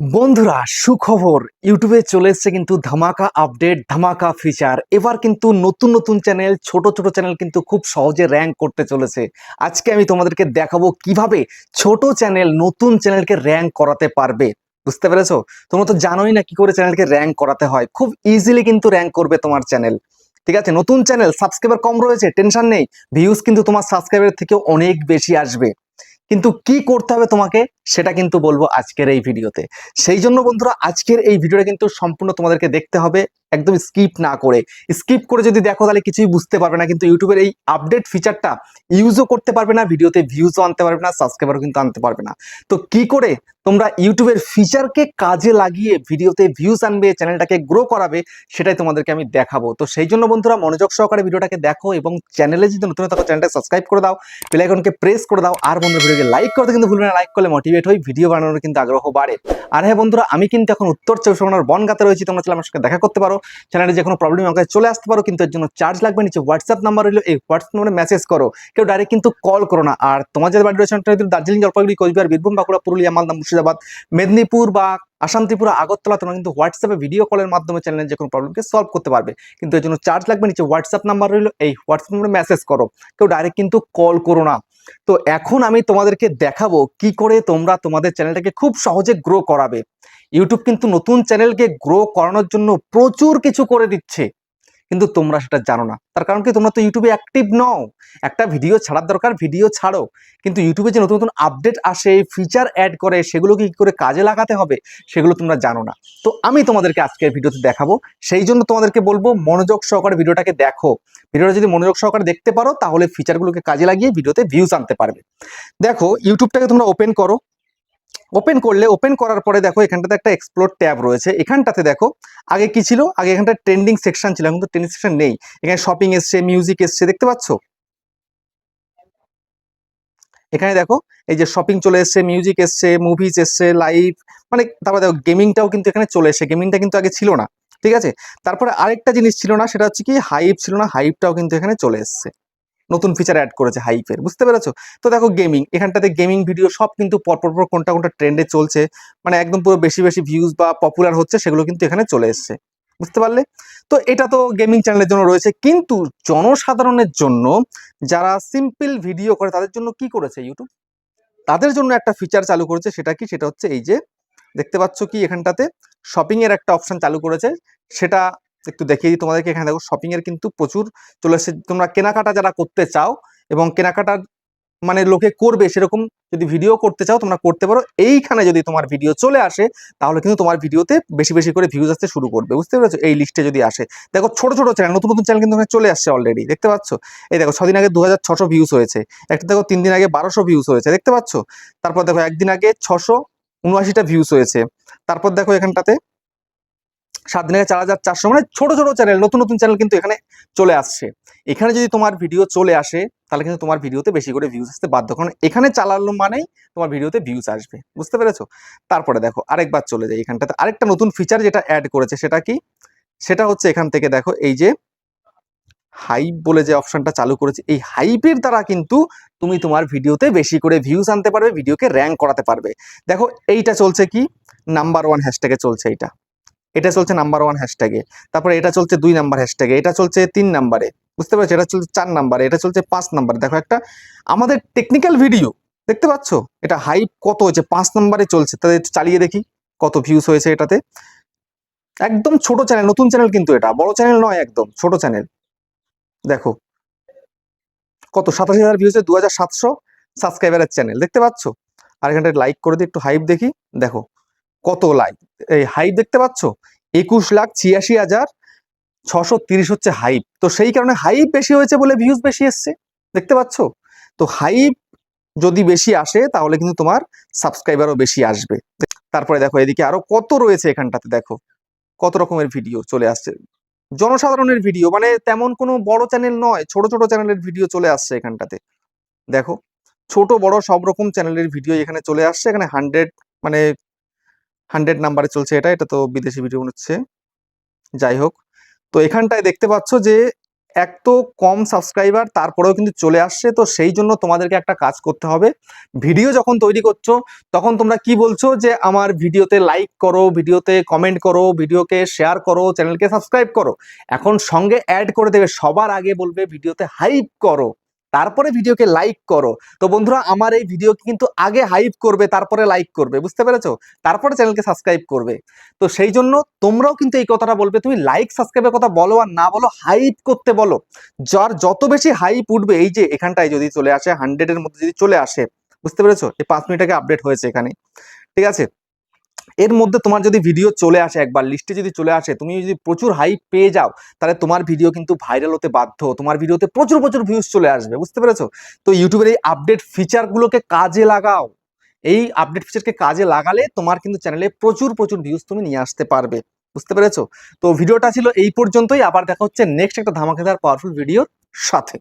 বন্ধুরা, সুখবর। ইউটিউবে চলে এসছে কিন্তু ধামাকা আপডেট, ধামাকা ফিচার এবার কিন্তু নতুন নতুন চ্যানেল ছোট ছোট চ্যানেল কিন্তু খুব সহজে র্যাঙ্ক করতে চলেছে। আজকে আমি তোমাদেরকে দেখাবো কীভাবে ছোট চ্যানেল নতুন চ্যানেলকে র্যাঙ্ক করাতে পারবে। বুঝতে পেরেছ? তোমরা তো জানোই না কি করে চ্যানেলকে র্যাঙ্ক করাতে হয়। খুব ইজিলি কিন্তু র্যাঙ্ক করবে তোমার চ্যানেল ঠিক আছে? নতুন চ্যানেল সাবস্ক্রাইবার কম রয়েছে টেনশন নেই। ভিউজ কিন্তু তোমার সাবস্ক্রাইবার থেকে অনেক বেশি আসবে। কিন্তু কি করতে হবে তোমাকে সেটা কিন্তু বলব আজকের এই ভিডিওতে। সেই জন্য বন্ধুরা, আজকের এই ভিডিওটা কিন্তু সম্পূর্ণ তোমাদেরকে দেখতে হবে। একদম স্কিপ না করে। স্কিপ করে যদি দেখো তাহলে কিছুই বুঝতে পারবে না। কিন্তু ইউটিউবের এই আপডেট ফিচারটা ইউজও করতে পারবে না ভিডিওতে ভিউজও আনতে পারবে না সাবস্ক্রাইবারও কিন্তু আনতে পারবে না। তো কি করে তোমরা ইউটিউবের ফিচারকে কাজে লাগিয়ে ভিডিওতে ভিউজ আনবে চ্যানেলটাকে গ্রো করাবে, সেটাই তোমাদেরকে আমি দেখাবো। তো সেই জন্য বন্ধুরা মনোযোগ সহকারে ভিডিওটাকে দেখো এবং চ্যানেলে যদি নতুন থাকো চ্যানেলটা সাবস্ক্রাইব করে দাও বেলাইকনকে প্রেস করে দাও, আর বন্ধুরা ভিডিওকে লাইক করতে কিন্তু ভুলবে না। লাইক করলে মোটিভেট হই ভিডিও বানানোর কিন্তু আগ্রহ বাড়ে। আর হ্যাঁ বন্ধুরা, আমি কিন্তু এখন উত্তর চব্বিশ পরগনার বনগাতে রয়েছি, তোমরা চাইলে আমার সঙ্গে দেখা করতে পারো। চ্যানেলে যে কোনো প্রবলেম আমাকে চলে আসতে পারো, কিন্তু এর জন্য চার্জ লাগবে নিচে হোয়াটসঅ্যাপ নাম্বার রইল, এই হোয়াটসঅ্যাপ নাম্বারে মেসেজ করো। কেউ ডাইরেক্ট কিন্তু কল করো না। আর তোমার যে বাড়ি রয়েছে, দার্জিলিং, জলপাইগুড়ি, কোচবিহার, বীরভূম, বাঁকুড়া, পুরুলিয়া, মালদা, মুর্শিদাবাদ, মেদিনীপুর বা আসাম, ত্রিপুরা, আগরতলা, তোমরা কিন্তু হোয়াটসঅ্যাপে ভিডিও কলের মাধ্যমে চ্যানেলের যে কোনো প্রবলেমকে সলভ করতে পারবে। কিন্তু এর জন্য চার্জ লাগবে নিচে হোয়াটসঅ্যাপ নাম্বার রইল, এই হোয়াটসঅ্যাপ নাম্বারে মেসেজ করো। কেউ ডাইরেক্ট কিন্তু কল করো না। তো এখন আমি তোমাদেরকে দেখাবো কি করে তোমরা তোমাদের চ্যানেলটাকে খুব সহজে গ্রো করাবে। ইউটিউব কিন্তু নতুন চ্যানেলকে গ্রো করানোর জন্য প্রচুর কিছু করে দিচ্ছে। কিন্তু তোমরা সেটা জানো না। তার কারণ কি? তোমরা তো ইউটিউবে অ্যাক্টিভ নও। একটা ভিডিও ছাড়ার দরকার ভিডিও ছাড়ো। কিন্তু ইউটিউবে যে নতুন নতুন আপডেট আসে ফিচার অ্যাড করে সেগুলোকে কি করে কাজে লাগাতে হবে? সেগুলো তোমরা জানো না। তো আমি তোমাদেরকে আজকের ভিডিওতে দেখাবো। সেই জন্য তোমাদেরকে বলব, মনোযোগ সহকারে ভিডিওটাকে দেখো। ভিডিওটা যদি মনোযোগ সহকারে দেখতে পারো, তাহলে ফিচারগুলোকে কাজে লাগিয়ে ভিডিওতে ভিউজ আনতে পারবে। দেখো ইউটিউবটাকে তোমরা ওপেন করো। ওপেন করলে ওপেন করার পরে দেখো এখানটাতে একটা এক্সপ্লোর ট্যাব রয়েছে। এখানটাতে দেখো, আগে কি ছিল? আগে এখানটা ট্রেন্ডিং সেকশন ছিল, এখন তো ট্রেন্ডিং সেকশন নেই। এখানে শপিং এসছে মিউজিক এসছে, দেখতে পাচ্ছ? এখানে দেখো, এই যে শপিং চলে এসছে মিউজিক এসছে মুভিজ এসছে লাইভ মানে তারপরে দেখো গেমিংটাও কিন্তু এখানে চলে এসছে। গেমিংটা কিন্তু আগে ছিল না, ঠিক আছে? তারপরে আরেকটা জিনিস ছিল না, সেটা হচ্ছে কি হাইপ ছিল না হাইপটাও কিন্তু এখানে চলে এসছে। নতুন ফিচার অ্যাড করেছে হাইপের বুঝতে পেরেছ? তো দেখো গেমিং এখানটাতে গেমিং ভিডিও সব কিন্তু পরপর পর কোনটা কোনটা ট্রেন্ডে চলছে মানে একদম পুরো বেশি বেশি ভিউজ বা পপুলার হচ্ছে সেগুলো কিন্তু এখানে চলে এসছে, বুঝতে পারলে? তো এটা তো গেমিং চ্যানেলের জন্য রয়েছে, কিন্তু জনসাধারণের জন্য যারা সিম্পল ভিডিও করে তাদের জন্য কি করেছে ইউটিউব তাদের জন্য একটা ফিচার চালু করেছে, সেটা কি? সেটা হচ্ছে এই যে, দেখতে পাচ্ছ কি এখানটাতে শপিংয়ের একটা অপশন চালু করেছে, সেটা একটু দেখিয়ে দিই তোমাদেরকে। এখানে দেখো শপিং এর কিন্তু প্রচুর চলে এসেছে। তোমরা কেনাকাটা যারা করতে চাও এবং কেনাকাটার মানে লোকে করবে সেরকম যদি ভিডিও করতে চাও তোমরা করতে পারো। এইখানে যদি তোমার ভিডিও চলে আসে, তাহলে কিন্তু তোমার ভিডিওতে বেশি বেশি করে ভিউজ আসতে শুরু করবে। বুঝতে পেরেছ? এই লিস্টে যদি আসে। দেখো ছোট ছোট চ্যানেল নতুন নতুন চ্যানেল কিন্তু এখানে চলে আসছে অলরেডি দেখতে পাচ্ছ? এই দেখো, ছদিন আগে দু ভিউজ হয়েছে। একটা দেখো, তিন দিন আগে বারোশো ভিউজ হয়েছে। দেখতে পাচ্ছ? তারপর দেখো, একদিন আগে ছশো উনআশিটা ভিউজ হয়েছে। তারপর দেখো এখানটাতে সাত দিন চার হাজার চারশো মানে ছোট ছোট চ্যানেল নতুন নতুন চ্যানেল কিন্তু এখানে চলে আসছে। এখানে যদি তোমার ভিডিও চলে আসে, তাহলে কিন্তু তোমার ভিডিওতে বেশি করে ভিউজ আসতে বাধ্য। কারণ এখানে চালালো মানেই তোমার ভিডিওতে ভিউজ আসবে। বুঝতে পেরেছ? তারপরে দেখো, আরেকবার চলে যাই এখানটাতে। আরেকটা নতুন ফিচার যেটা অ্যাড করেছে সেটা কি? সেটা হচ্ছে এখান থেকে দেখো, এই যে হাইপ বলে যে অপশনটা চালু করেছে, এই হাইপের দ্বারা কিন্তু তুমি তোমার ভিডিওতে বেশি করে ভিউজ আনতে পারবে ভিডিওকে র্যাঙ্ক করাতে পারবে। দেখো, এইটা চলছে কি? নাম্বার ওয়ান হ্যাশট্যাগে চলছে এইটা। এটা চলছে নাম্বার ওয়ান হ্যাশট্যাগে তারপরে এটা চলছে দুই নাম্বার হ্যাশট্যাগে এটা চলছে তিন নাম্বারে বুঝতে পারছ? এটা চলছে চার নাম্বারে এটা চলছে পাঁচ নাম্বারে দেখো একটা, আমাদের টেকনিক্যাল ভিডিও দেখতে পাচ্ছ? এটা হাইপ কত হয়েছে? পাঁচ নাম্বারে চলছে। তাদের চালিয়ে দেখি, কত ভিউজ হয়েছে এটাতে। একদম ছোট চ্যানেল নতুন চ্যানেল কিন্তু এটা। বড় চ্যানেল নয় একদম, ছোট চ্যানেল দেখো, কত? সাতাশি হাজার ভিউজে দু হাজার সাতশো সাবস্ক্রাইবারের চ্যানেল দেখতে পাচ্ছ? আর এখানটায় লাইক করে দিই একটু হাইপ দেখি। দেখো কত লাইক এই হাইপ দেখতে পাচ্ছ? একুশ লাখ ছিয়াশি হাজার ছশো তিরিশ হচ্ছে হাইপ তো সেই কারণে হাইপ বেশি হয়েছে বলে ভিউজ বেশি এসছে। দেখতে পাচ্ছ? তো হাইপ যদি বেশি আসে, তাহলে কিন্তু তোমার সাবস্ক্রাইবারও বেশি আসবে। তারপরে দেখো, এদিকে আরও কত রয়েছে এখানটাতে দেখো। কত রকমের ভিডিও চলে আসছে। জনসাধারণের ভিডিও মানে তেমন কোনো বড় চ্যানেল নয়, ছোট ছোট চ্যানেলের ভিডিও চলে আসছে এখানটাতে। দেখো, ছোট বড় সব রকম চ্যানেলের ভিডিও এখানে চলে আসছে। এখানে হান্ড্রেড মানে হান্ড্রেড নাম্বারে চলছে এটা এটা তো বিদেশি ভিডিও মনে হচ্ছে। যাই হোক, তো এখানটায় দেখতে পাচ্ছ যে এক তো কম সাবস্ক্রাইবার, তারপরেও কিন্তু চলে আসছে, তো সেই জন্য তোমাদেরকে একটা কাজ করতে হবে। ভিডিও যখন তৈরি করছ, তখন তোমরা কি বলছো যে আমার ভিডিওতে লাইক করো, ভিডিওতে কমেন্ট করো, ভিডিওকে শেয়ার করো চ্যানেলকে সাবস্ক্রাইব করো? এখন সঙ্গে অ্যাড করে দেবে, সবার আগে বলবে ভিডিওতে হাইপ করো। তারপরে ভিডিওকে লাইক করো। তো বন্ধুরা, আমার এই ভিডিওকে কিন্তু আগে হাইপ করবে, তারপরে লাইক করবে, বুঝতে পেরেছ? তারপরে চ্যানেলকে সাবস্ক্রাইব করবে। তো সেই জন্য তোমরাও কিন্তু এই কথাটা বলবে, তুমি লাইক সাবস্ক্রাইবের কথা বলো আর না বলো হাইপ করতে বলো। যার যত বেশি হাইপ উঠবে, এই যে এখানটায় যদি চলে আসে হান্ড্রেডের মধ্যে যদি চলে আসে, বুঝতে পেরেছ? এই পাঁচ মিনিট আগে আপডেট হয়েছে এখানে। ঠিক আছে? এর মধ্যে তোমার যদি ভিডিও চলে আসে একবার লিস্টে যদি চলে আসে, তুমি যদি প্রচুর হাইপ পেয়ে যাও, তাহলে তোমার ভিডিও কিন্তু ভাইরাল হতে বাধ্য। তোমার ভিডিওতে প্রচুর প্রচুর ভিউজ চলে আসবে, বুঝতে পেরেছ? তো ইউটিউবের এই আপডেট ফিচারগুলোকে কাজে লাগাও। এই আপডেট ফিচারকে কাজে লাগালে তোমার কিন্তু চ্যানেলে প্রচুর প্রচুর ভিউজ তুমি নিয়ে আসতে পারবে, বুঝতে পেরেছ? তো ভিডিওটা ছিল এই পর্যন্তই, আবার দেখা হচ্ছে নেক্সট একটা ধামাকেদার পাওয়ারফুল ভিডিওর সাথে।